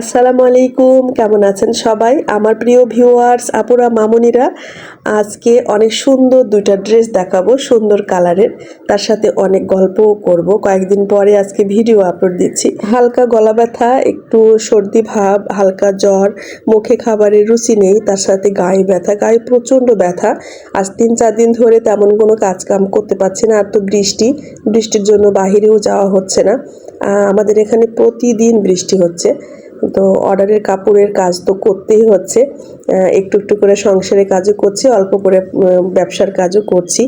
আসসালামু আলাইকুম, কেমন আছেন সবাই? আমার প্রিয় ভিউয়ার্স আপুরা, মামুনিরা, আজকে অনেক সুন্দর দুইটা ড্রেস দেখাবো, সুন্দর কালারের। তার সাথে অনেক গল্পও করব। কয়েকদিন পরে আজকে ভিডিও আপলোড দিচ্ছি। হালকা গলা ব্যথা, একটু সর্দি ভাব, হালকা জ্বর, মুখে খাবারের রুচি নেই, তার সাথে গায়ে ব্যথা, গায়ে প্রচণ্ড ব্যথা। আজ তিন, চার দিন ধরে তেমন কোনো কাজ কাম করতে পারছি না, আর তো বৃষ্টি। বৃষ্টির জন্য বাহিরেও যাওয়া হচ্ছে না। আমাদের এখানে প্রতিদিন বৃষ্টি হচ্ছে। তো অর্ডারের কাপড়ের কাজ তো করতেই হচ্ছে। একটু একটু করে সংসারের কাজও করছি, অল্প করে ব্যবসার কাজও করছি।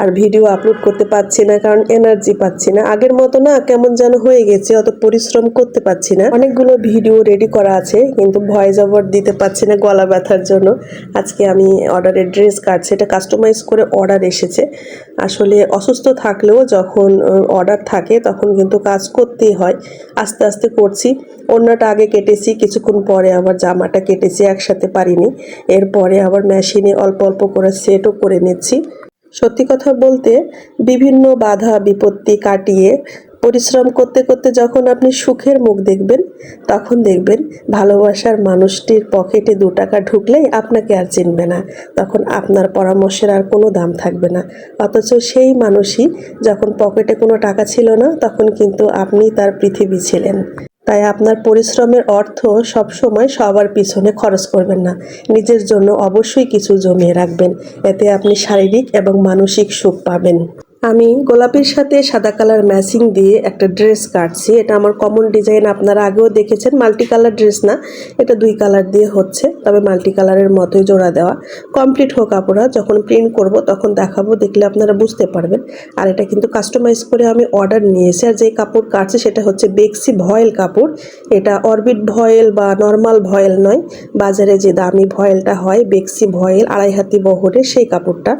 আর ভিডিও আপলোড করতে পারছি না, কারণ এনার্জি পাচ্ছি না। আগের মতো না, কেমন যেন হয়ে গেছে, অত পরিশ্রম করতে পারছি না। অনেকগুলো ভিডিও রেডি করা আছে, কিন্তু ভয়েস ওভার দিতে পারছি না গলা ব্যথার জন্য। আজকে আমি অর্ডারের ড্রেস কাটছি এটা কাস্টমাইজ করে অর্ডার এসেছে। আসলে অসুস্থ থাকলেও যখন অর্ডার থাকে, তখন কিন্তু কাজ করতেই হয়। আস্তে আস্তে করছি। অন্যটা আগে কেটেছি, কিছুক্ষণ পরে আবার জামাটা কেটেছি, একসাথে পারিনি। এরপরে আবার মেশিনে অল্প অল্প করে সেটও করে নিচ্ছি। সত্যি কথা বলতে, বিভিন্ন বাধা, বিপত্তি কাটিয়ে পরিশ্রম করতে করতে যখন আপনি সুখের মুখ দেখবেন, তখন দেখবেন ভালোবাসার মানুষটির পকেটে দু টাকা ঢুকলেই আপনাকে আর চিনবে না। তখন আপনার পরামর্শের আর কোনো দাম থাকবে না। অথচ সেই মানুষই যখন পকেটে কোনো টাকা ছিল না, তখন কিন্তু আপনি তার পৃথিবী ছিলেন। তাই আপনার পরিশ্রমের অর্থ সবসময় সবার পিছনে খরচ করবেন না। নিজের জন্য অবশ্যই কিছু জমিয়ে রাখবেন। এতে আপনি শারীরিক এবং মানসিক সুখ পাবেন। আমি গোলাপির সাথে সাদা কালার ম্যাচিং দিয়ে একটা ড্রেস কাটছি। এটা আমার কমন ডিজাইন আপনারা আগেও দেখেছেন মাল্টি কালার ড্রেস না, এটা দুই কালার দিয়ে হচ্ছে, তবে মাল্টি কালারের মতোই জোড়া দেওয়া। কমপ্লিট হোক আপুরা, যখন প্রিন্ট করব, তখন দেখাবো, দেখলে আপনারা বুঝতে পারবেন। আর এটা কিন্তু কাস্টমাইজ করে আমি অর্ডার নিয়েছি, আর যে কাপড় কাটছে সেটা হচ্ছে বেক্সি ভয়েল কাপড়। এটা অরবিট ভয়েল বা নর্মাল ভয়েল নয়, বাজারে যে দামি ভয়েলটা হয় বেক্সি ভয়েল, আড়াই হাতি বহরের সেই কাপড়টা।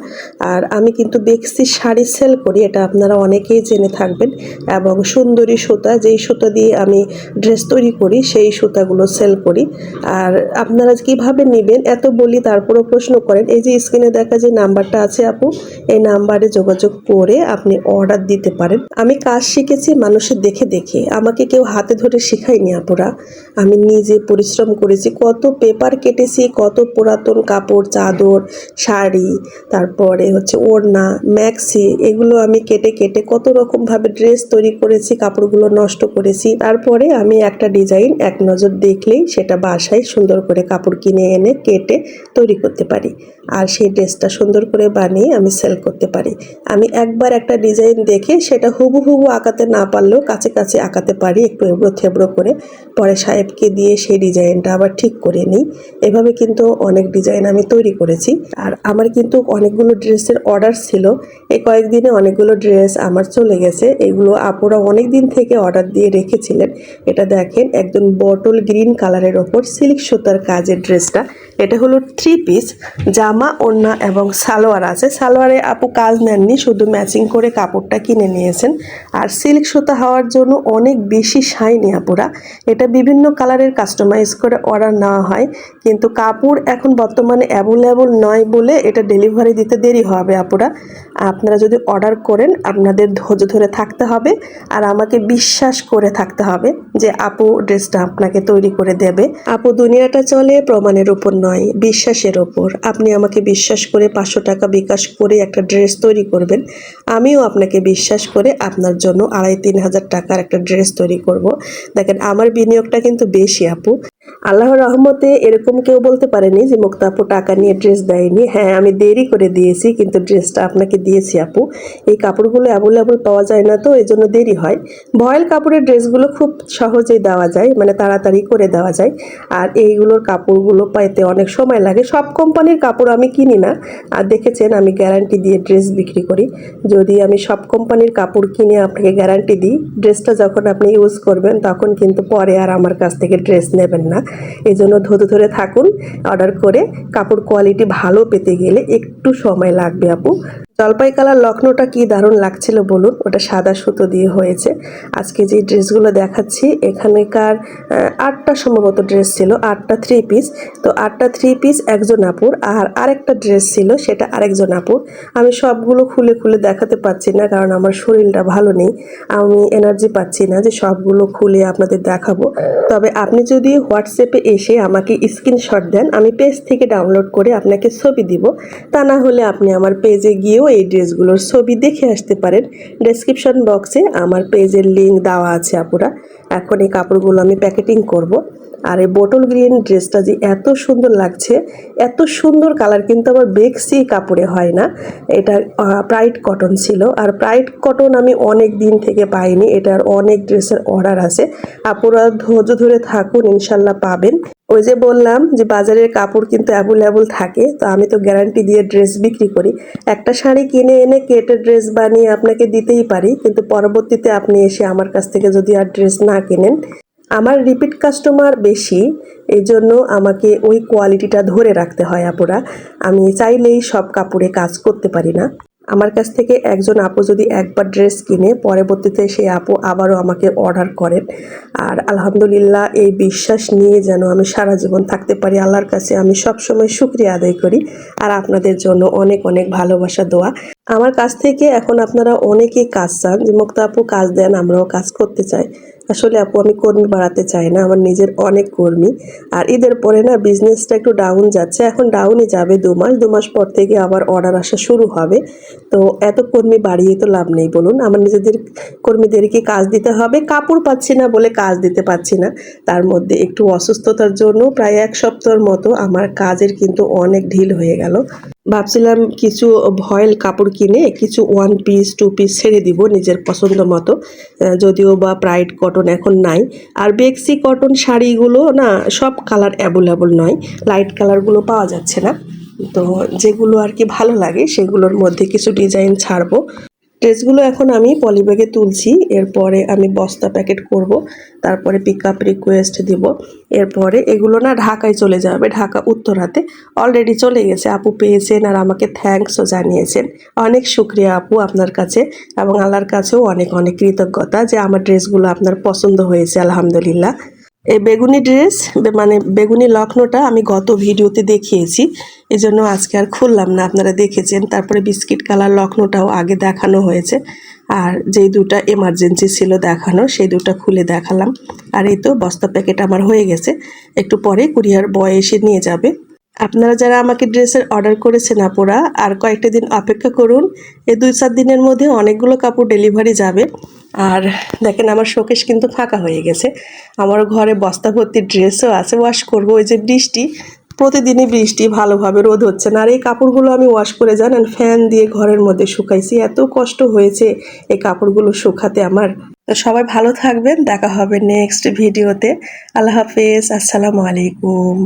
আর আমি কিন্তু বেক্সি শাড়ি সেল করি, এটা আপনারা অনেকেই জেনে থাকবেন। এবং সুন্দরী সুতা, যেই সুতা দিয়ে আমি ড্রেস তৈরি করি, সেই সুতাগুলো সেল করি। আর আপনারা কীভাবে নেবেন, এত বলি তারপরও প্রশ্ন করেন। এই যে স্ক্রিনে দেখা যে নাম্বারটা আছে আপু, এই নাম্বারে যোগাযোগ করে আপনি অর্ডার দিতে পারেন। আমি কাজ শিখেছি মানুষের দেখে দেখে। আমাকে কেউ হাতে ধরে শেখায়নি আপুরা। আমি নিজে পরিশ্রম করেছি। কত পেপার কেটেছি, কত পুরাতন কাপড়, চাদর, শাড়ি, তারপরে হচ্ছে ওড়না ম্যাক্সি এগুলো আমি কেটে কেটে কত রকমভাবে ড্রেস তৈরি করেছি, কাপড়গুলো নষ্ট করেছি। তারপরে আমি একটা ডিজাইন এক নজর দেখলেই সেটা বাসায় সুন্দর করে কাপড় কিনে এনে কেটে তৈরি করতে পারি। আর সেই ড্রেসটা সুন্দর করে বানিয়ে আমি সেল করতে পারি। আমি একবার একটা ডিজাইন দেখে সেটা হুবু হুবু আঁকাতে না পারলেও কাছে কাছে আঁকাতে পারি, একটু এবড়ো থেবড়ো করে। পরে সাহেবকে দিয়ে সেই ডিজাইনটা আবার ঠিক করে নিই। এভাবে কিন্তু অনেক ডিজাইন আমি তৈরি করেছি। আর আমার কিন্তু অনেকগুলো ড্রেসের অর্ডার ছিল। এই কয়েকদিনে অনেকগুলো ড্রেস আমার চলে গেছে। এগুলো আপুরা অনেক দিন থেকে অর্ডার দিয়ে রেখেছিলেন। এটা দেখেন, একদম বটল গ্রিন কালারের ওপর সিল্ক সুতার কাজের ড্রেসটা। এটা হলো থ্রি পিস জামা, ওড়না এবং সালোয়ার আছে। সালোয়ারে আপু কাজ নেননি, শুধু ম্যাচিং করে কাপড়টা কিনে নিয়েছেন। আর সিল্ক সুতা হওয়ার জন্য অনেক বেশি শাইনি আপুরা। এটা বিভিন্ন কালারের কাস্টমাইজ করে অর্ডার নেওয়া হয়। কিন্তু কাপড় এখন বর্তমানে অ্যাভেলেবল নয় বলে এটা ডেলিভারি দিতে দেরি হবে আপুরা। আপনারা যদি অর্ডার করেন, আপনাদের ধৈর্য ধরে থাকতে হবে। আর আমাকে বিশ্বাস করে থাকতে হবে যে আপু ড্রেসটা আপনাকে তৈরি করে দেবে। আপু, দুনিয়াটা চলে, প্রমাণের উপর নয়। বিশ্বাসের ওপর। আপনি আমাকে বিশ্বাস করে পাঁচশো টাকা বিকাশ করে একটা ড্রেস তৈরি করবেন। আমিও আপনাকে বিশ্বাস করে আপনার জন্য আড়াই তিন হাজার টাকার একটা ড্রেস তৈরি করব। দেখেন, আমার বিনিয়োগটা কিন্তু বেশি, আপু। আল্লাহর রহমতে এরকম কেউ বলতে পারেনি যে মুক্তা আপু টাকা নিয়ে ড্রেস দেয়নি। হ্যাঁ আমি দেরি করে দিয়েছি, কিন্তু ড্রেসটা আপনাকে দিয়েছি আপু। এই কাপড়গুলো অ্যাভেলেবল পাওয়া যায় না তো এই জন্য দেরি হয়। ভয়েল কাপড়ের ড্রেসগুলো খুব সহজেই দেওয়া যায় মানে তাড়াতাড়ি করে দেওয়া যায়। আর এইগুলোর কাপড়গুলো পাইতে অনেক সময় লাগে। সব কোম্পানির কাপড় আমি কিনি না। আর দেখেছেন, আমি গ্যারান্টি দিয়ে ড্রেস বিক্রি করি। যদি আমি সব কোম্পানির কাপড় কিনে আপনাকে গ্যারান্টি দিই, ড্রেসটা যখন আপনি ইউজ করবেন, তখন কিন্তু পরে আর আমার কাছ থেকে ড্রেস নেবেন না। এই জন্য ধরে ধরে থাকুন। অর্ডার করে কাপড় কোয়ালিটি ভালো পেতে গেলে একটু সময় লাগবে আপু। জলপাই কালার লখনৌটা কি দারুণ লাগছিল বলুন? ওটা সাদা সুতো দিয়ে হয়েছে। আজকে যে ড্রেসগুলো দেখাচ্ছি, এখানেকার আটটা সম্ভবত ড্রেস ছিল, আটটা থ্রি পিস তো আটটা থ্রি পিস একজন আপুর, আর আরেকটা ড্রেস ছিল, সেটা আরেকজন আপুর। আমি সবগুলো খুলে খুলে দেখাতে পাচ্ছি না, কারণ আমার শরীরটা ভালো নেই। আমি এনার্জি পাচ্ছি না যে সবগুলো খুলে আপনাদের দেখাবো। তবে আপনি যদি হোয়াটসঅ্যাপে এসে আমাকে স্ক্রিনশট দেন, আমি পেজ থেকে ডাউনলোড করে আপনাকে ছবি দিব। তা না হলে আপনি আমার পেজে গিয়েও এই ড্রেসগুলোর ছবি দেখে আসতে পারেন। ডেসক্রিপশন বক্সে আমার পেজের লিঙ্ক দেওয়া আছে আপুরা। এখন এই কাপড়গুলো আমি প্যাকেটিং করব। আর এই বোটল গ্রিন ড্রেসটা যে এত সুন্দর লাগছে, এত সুন্দর কালার কিন্তু আমার বেক্সি কাপড়ে হয় না। এটা প্রাইড কটন ছিল। আর প্রাইড কটন আমি অনেক দিন থেকে পাইনি। এটার অনেক ড্রেসের অর্ডার আছে। আপুরা ধৈর্য ধরে থাকুন, ইনশাল্লাহ পাবেন। ওই যে বললাম যে বাজারের কাপড় কিন্তু অ্যাভেলেবল থাকে, তো আমি তো গ্যারান্টি দিয়ে ড্রেস বিক্রি করি। একটা শাড়ি কিনে এনে কেটে ড্রেস বানিয়ে আপনাকে দিতেই পারি, কিন্তু পরবর্তীতে আপনি এসে আমার কাছ থেকে যদি আর ড্রেস না কেনেন, আমার রিপিট কাস্টমার বেশি এই জন্য আমাকে ওই কোয়ালিটিটা ধরে রাখতে হয় আপুরা। আমি চাইলেই সব কাপড়ে কাজ করতে পারি না। আমার কাছ থেকে একজন আপু যদি একবার ড্রেস কিনে পরবর্তীতে সেই আপু আবারও আমাকে অর্ডার করেন। আর আলহামদুলিল্লাহ এই বিশ্বাস নিয়ে যেন আমি সারা জীবন থাকতে পারি, আল্লাহর কাছে আমি সবসময় শুক্রিয়া আদায় করি। আর আপনাদের জন্য অনেক অনেক ভালোবাসা, দোয়া। আমার কাছ থেকে এখন আপনারা অনেকেই কাজ চান, যে মুক্তা আপু কাজ দেন, আমরাও কাজ করতে চাই। আসলে আপু, আমি কর্মী বাড়াতে চাই না, আমার নিজের অনেক কর্মী। আর ঈদের পরে না বিজনেসটা একটু ডাউন যাচ্ছে, এখন ডাউনই যাবে দু মাস দু মাস পর থেকে আবার অর্ডার আসা শুরু হবে। তো এত কর্মী বাড়িয়ে তো লাভ নেই, বলুন। আমার নিজেদের কর্মীদেরকে কাজ দিতে হবে? কাপড় পাচ্ছি না বলে কাজ দিতে পারছি না। তার মধ্যে একটু অসুস্থতার জন্য প্রায় এক সপ্তাহের মতো আমার কাজের কিন্তু অনেক ঢিল হয়ে গেল। ভাবছিলাম কিছু ভয়েল কাপড় কিনে কিছু ওয়ান পিস টু পিস ছেড়ে দিব নিজের পছন্দ মতো। যদিও বা প্রাইড কটন এখন নাই। আর বেক্সি কটন শাড়িগুলো না, সব কালার অ্যাভেলেবল নয়। লাইট কালারগুলো পাওয়া যাচ্ছে না। তো যেগুলো আর কি ভালো লাগে, সেগুলোর মধ্যে কিছু ডিজাইন ছাড়বো। ড্রেসগুলো এখন আমি পলিব্যাগে তুলছি, এরপরে আমি বস্তা প্যাকেট করব, তারপরে পিক আপ রিকোয়েস্ট দিব, এরপরে এগুলো না ঢাকায় চলে যাবে, ঢাকা উত্তরাতে অলরেডি চলে গেছে, আপু পেয়েছেন আর আমাকে থ্যাঙ্কসও জানিয়েছেন। অনেক শুক্রিয়া আপু আপনার কাছে এবং আল্লাহর কাছেও অনেক অনেক কৃতজ্ঞতা যে আমার ড্রেসগুলো আপনার পছন্দ হয়েছে, আলহামদুলিল্লাহ। এই বেগুনি ড্রেস মানে বেগুনি লক্ষ্ণটা আমি গত ভিডিওতে দেখিয়েছি এই জন্য আজকে আর খুললাম না, আপনারা দেখেছেন। তারপরে বিস্কিট কালার লক্ষ্ণটাও আগে দেখানো হয়েছে, আর যেই দুটা এমার্জেন্সি ছিল দেখানো, সেই দুটা খুলে দেখালাম। আর এই তো বস্তা প্যাকেট আমার হয়ে গেছে, একটু পরে কুরিয়ার বয় এসে নিয়ে যাবে। আপনারা যারা আমাকে ড্রেসের অর্ডার করেছেন, আপুরা, আর কয়েকটা দিন অপেক্ষা করুন। এই দুই চার দিনের মধ্যে অনেকগুলো কাপড় ডেলিভারি যাবে। আর দেখেন, আমার শোকেশ কিন্তু ফাঁকা হয়ে গেছে। আমার ঘরে বস্তা ভর্তি ড্রেসও আছে ওয়াশ করব। ওই যে বৃষ্টি, প্রতিদিনই বৃষ্টি, ভালোভাবে রোদ হচ্ছে না। আর এই কাপড়গুলো আমি ওয়াশ করে, জানেন ফ্যান দিয়ে ঘরের মধ্যে শুকাইছি। এত কষ্ট হয়েছে এই কাপড়গুলো শুকাতে আমার। তো সবাই ভালো থাকবেন, দেখা হবে নেক্সট ভিডিওতে আল্লাহ হাফেজ, আসসালামু আলাইকুম।